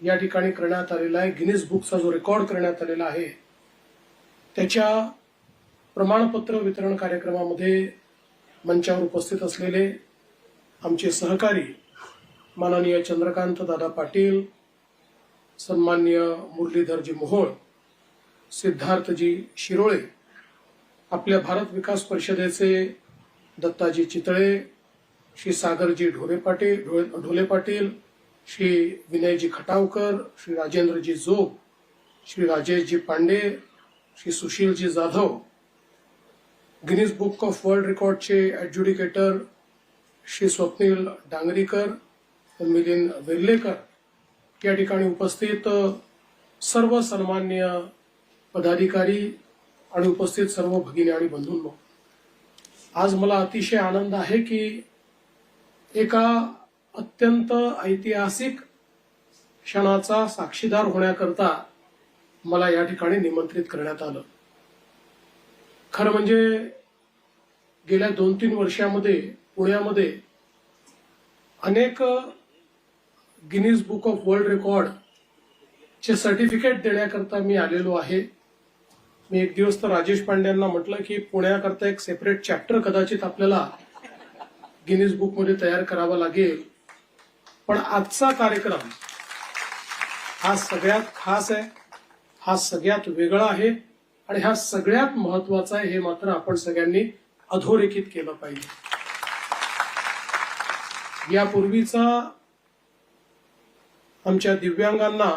या ठिकाणी करण्यात आलेला आहे. गिनीज बुकचा जो रेकॉर्ड करण्यात आलेला आहे त्याच्या प्रमाणपत्र वितरण कार्यक्रमामध्ये मंचावर उपस्थित असलेले आमचे सहकारी माननीय चंद्रकांत दादा पाटील सन्मान्य मुरलीधरजी मोहोळ सिद्धार्थजी शिरोळे आपल्या भारत विकास परिषदेचे Dattaji Chitale Shri Sagarji Dhole Patil Dhole- Dhole Patil Shri Vinayji Khatavkar Shri Rajendraji Jog Shri Rajeshji Pande Shri Sushilji Jadhav Guinness book of world रेकॉर्डचे adjudicator Shri Swapnil Dangrikar Milind Verlekar. या ठिकाणी उपस्थित सर्व सन्मान्य पदाधिकारी आणि उपस्थित सर्व भगिनी आणि बंधूंनो. आज मला अतिशय आनंद आहे की एका अत्यंत ऐतिहासिक क्षणाचा साक्षीदार होण्याकरता मला या ठिकाणी निमंत्रित करण्यात आलं. खरं म्हणजे गेल्या दोन तीन वर्षामध्ये पुण्यामध्ये अनेक Guinness book of world record चे सर्टिफिकेट देण्याकरता मी आलेलो आहे. मी एक दिवस तर राजेश पांड्यांना म्हटलं की पुण्याकरता एक सेपरेट चॅप्टर कदाचित आपल्याला गिनीज बुकमध्ये तयार करावा लागेल. पण आजचा कार्यक्रम हा सगळ्यात खास आहे हा सगळ्यात वेगळा आहे आणि हा सगळ्यात महत्त्वाचा आहे हे मात्र आपण सगळ्यांनी अधोरेखित केलं पाहिजे. यापूर्वीचा आमच्या दिव्यांगांना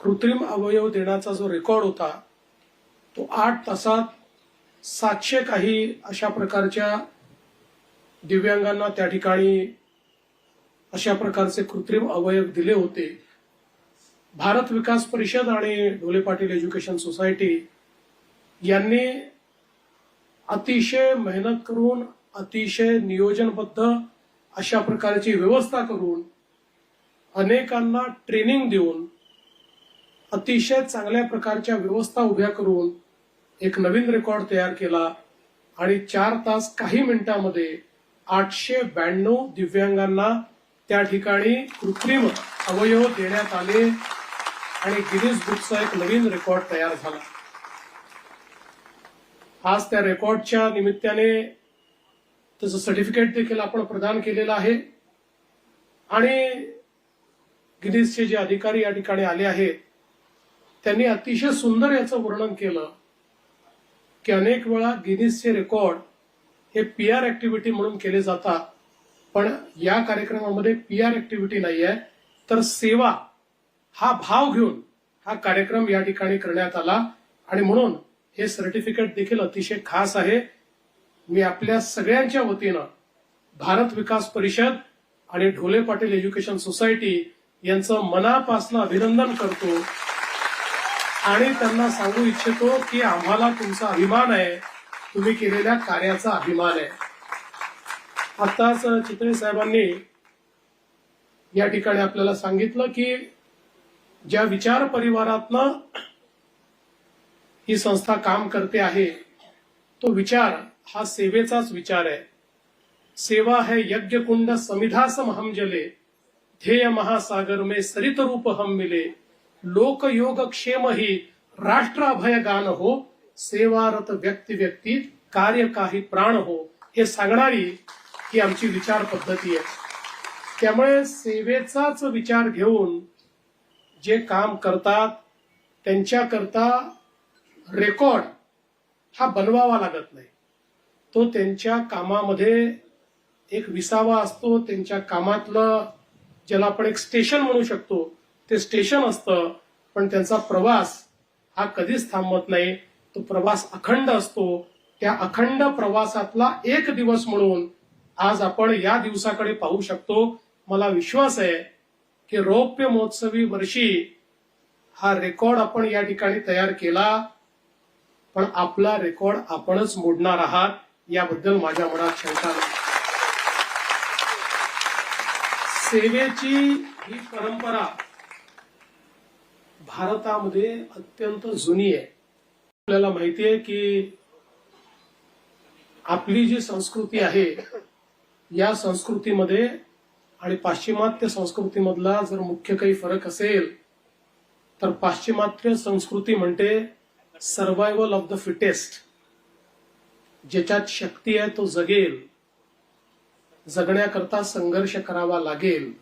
कृत्रिम अवयव देण्याचा जो रेकॉर्ड होता तो आठ तासात सातशे काही अशा प्रकारच्या दिव्यांगांना त्या ठिकाणी अशा प्रकारचे कृत्रिम अवयव दिले होते. भारत विकास परिषद आणि ढोले पाटील एज्युकेशन सोसायटी यांनी अतिशय मेहनत करून अतिशय नियोजनबद्ध अशा प्रकारची व्यवस्था करून अनेकांना ट्रेनिंग देऊन अतिशय चांगल्या प्रकारच्या व्यवस्था उभ्या करून एक नवीन रेकॉर्ड तयार केला आणि चार तास काही मिनिटांमध्ये आठशे ब्याण्णव दिव्यांगांना त्या ठिकाणी कृत्रिम अवयव देण्यात आले आणि गिनीज बुकचा एक नवीन रेकॉर्ड तयार झाला. आज त्या रेकॉर्डच्या निमित्ताने त्याचं सर्टिफिकेट देखील आपण प्रदान केलेलं आहे. आणि गिनीजचे जे अधिकारी या ठिकाणी आले आहेत त्यांनी अतिशय सुंदर याचं वर्णन केलं की अनेक वेळा गिनीजचे रेकॉर्ड हे पी आर ऍक्टिव्हिटी म्हणून केले जातात. पण या कार्यक्रमामध्ये पी आर ऍक्टिव्हिटी नाही आहे तर सेवा हा भाव घेऊन हा कार्यक्रम या ठिकाणी करण्यात आला. आणि म्हणून हे सर्टिफिकेट देखील अतिशय खास आहे. मी आपल्या सगळ्यांच्या वतीनं भारत विकास परिषद आणि ढोले पाटील एज्युकेशन सोसायटी यांचं मनापासून अभिनंदन करतो. आणि त्यांना सांगू इच्छितो की आम्हाला तुमचा अभिमान आहे. तुम्ही केलेल्या कार्याचा अभिमान आहे. आताच चितळे साहेबांनी या ठिकाणी आपल्याला सांगितलं की ज्या विचार परिवारातनं ही संस्था काम करते आहे तो विचार हा सेवेचाच विचार आहे. सेवा है यज्ञकुंड समिधास समिधासम हम जले ध्येय महासागर में सरित रूप हम मिले. लोक योग क्षेम ही राष्ट्र अभय गान हो सेवारत व्यक्ती व्यक्ती कार्य काही प्राण हो हे सांगणारी ही आमची विचार पद्धती आहे. त्यामुळे सेवेचाच विचार घेऊन जे काम करतात त्यांच्याकरता रेकॉर्ड हा बनवावा लागत नाही. तो त्यांच्या कामामध्ये एक विसावा असतो त्यांच्या कामातलं ज्याला आपण एक स्टेशन म्हणू शकतो ते स्टेशन असतं पण त्यांचा प्रवास हा कधीच थांबत नाही. तो प्रवास अखंड असतो. त्या अखंड प्रवासातला एक दिवस म्हणून आज आपण या दिवसाकडे पाहू शकतो मला विश्वास आहे की रौप्य महोत्सवी वर्षी हा रेकॉर्ड आपण या ठिकाणी तयार केला पण आपला रेकॉर्ड आपणच मोडणार आहात याबद्दल माझ्या मनात शंका नाही. सेवेची ही परंपरा भारतामध्ये अत्यंत जुनी आहे. आपल्याला माहिती आहे की आपली जी संस्कृती आहे या संस्कृतीमध्ये आणि पाश्चिमात्य संस्कृतीमधला जर मुख्य काही फरक असेल तर पाश्चिमात्य संस्कृती म्हणते सर्वायवल ऑफ द फिटेस्ट ज्याच्यात शक्ती आहे तो जगेल. जगण्याकरता संघर्ष करावा लागेल.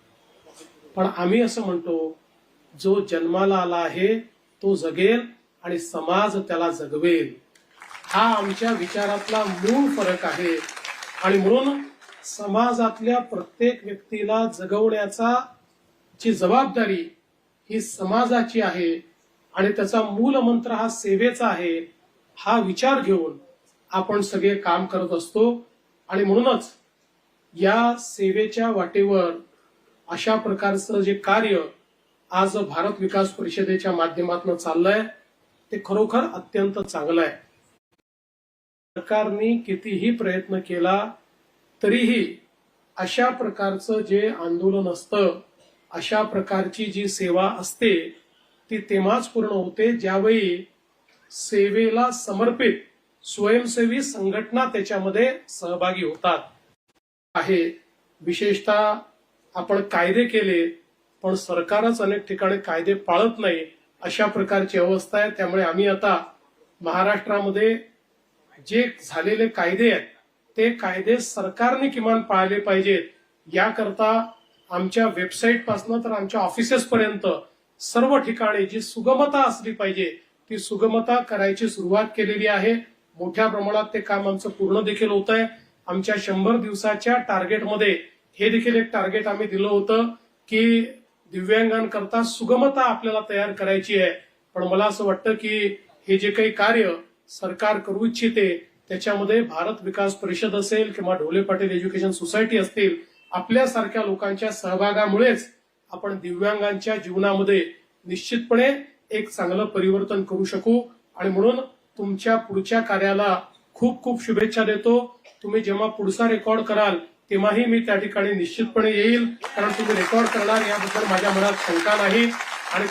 पण आम्ही असं म्हणतो जो जन्माला आला आहे तो जगेल आणि समाज त्याला जगवेल. हा आमच्या विचारातला मूळ फरक आहे. आणि म्हणून समाजातल्या प्रत्येक व्यक्तीला जगवण्याचा जी जबाबदारी ही समाजाची आहे आणि त्याचा मूल मंत्र हा सेवेचा आहे हा विचार घेऊन आपण सगळे काम करत असतो. आणि म्हणूनच या सेवेच्या वाटेवर अशा प्रकारचं जे कार्य आज भारत विकास परिषदेच्या माध्यमातून चाललंय ते खरोखर अत्यंत चांगलं आहे सरकारने कितीही प्रयत्न केला तरीही अशा प्रकारचं जे आंदोलन असतं अशा प्रकारची जी सेवा असते ती तेव्हाच पूर्ण होते ज्यावेळी सेवेला समर्पित स्वयंसेवी संघटना त्याच्यामध्ये सहभागी होतात. आहे. विशेषतः आपण कायदे केले पण सरकारच अनेक ठिकाणी कायदे पाळत नाही अशा प्रकारची अवस्था आहे. त्यामुळे आम्ही आता महाराष्ट्रामध्ये जे झालेले कायदे आहेत ते कायदे सरकारने किमान पाळले पाहिजेत. याकरता आमच्या वेबसाईटपासून तर आमच्या ऑफिसेस पर्यंत सर्व ठिकाणी जी सुगमता असली पाहिजे ती सुगमता करायची सुरुवात केलेली आहे. मोठ्या प्रमाणात ते काम आमचं पूर्ण देखील होत आहे आमच्या शंभर दिवसाच्या टार्गेटमध्ये हे देखील एक टार्गेट आम्ही दिलं होतं की दिव्यांगांकरता सुगमता आपल्याला तयार करायची आहे. पण मला असं वाटतं की हे जे काही कार्य सरकार करू इच्छिते त्याच्यामध्ये भारत विकास परिषद असेल किंवा ढोले पाटील एज्युकेशन सोसायटी असतील आपल्यासारख्या लोकांच्या सहभागामुळेच आपण दिव्यांगांच्या जीवनामध्ये निश्चितपणे एक चांगलं परिवर्तन करू शकू. आणि म्हणून तुमच्या पुढच्या कार्याला खूप खूप शुभेच्छा देतो. तुम्ही जेव्हा पुढचा रेकॉर्ड कराल तेव्हाही मी त्या ठिकाणी निश्चितपणे येईल. कारण तुम्ही रेकॉर्ड करणार याबद्दल माझ्या मनात शंका नाही. आणि